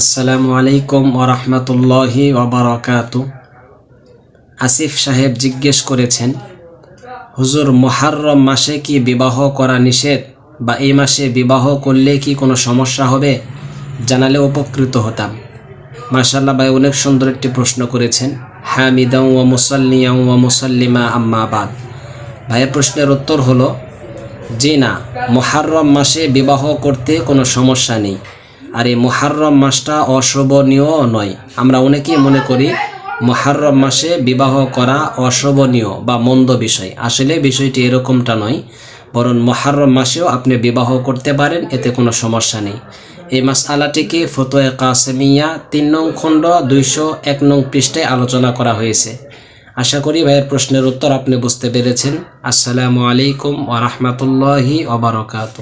আসসালামু আলাইকুম ওরহমতুল্লাহি ওবরাকাত আসিফ সাহেব জিজ্ঞেস করেছেন, হুজুর, মোহাররম মাসে কি বিবাহ করা নিষেধ? বা এই মাসে বিবাহ করলে কি কোনো সমস্যা হবে? জানালে উপকৃত হতাম। মাশাল্লাহ ভাই অনেক সুন্দর একটি প্রশ্ন করেছেন হামিদাউ ওয়া মুসাল্লিয়াউ ওয়া মুসাল্লিমা আম্মাবাদ ভাইয়ের প্রশ্নের উত্তর হলো, জি না, মোহাররম মাসে বিবাহ করতে কোনো সমস্যা নেই। আর এই মোহাররম মাসটা অশোভনীয় নয়। আমরা অনেকেই মনে করি মোহাররম মাসে বিবাহ করা অশোভনীয় বা মন্দ বিষয়। আসলে বিষয়টি এরকমটা নয়, বরং মোহাররম মাসেও আপনি বিবাহ করতে পারেন, এতে কোনো সমস্যা নেই। এই মাসআলাটিকে ফতোয়ে কাসেমিয়া তিন নং খণ্ড দুইশো এক নং পৃষ্ঠায় আলোচনা করা হয়েছে। আশা করি ভাইয়ের প্রশ্নের উত্তর আপনি বুঝতে পেরেছেন। আসসালামু আলাইকুম ওরহমতুল্লাহি ওবরকাত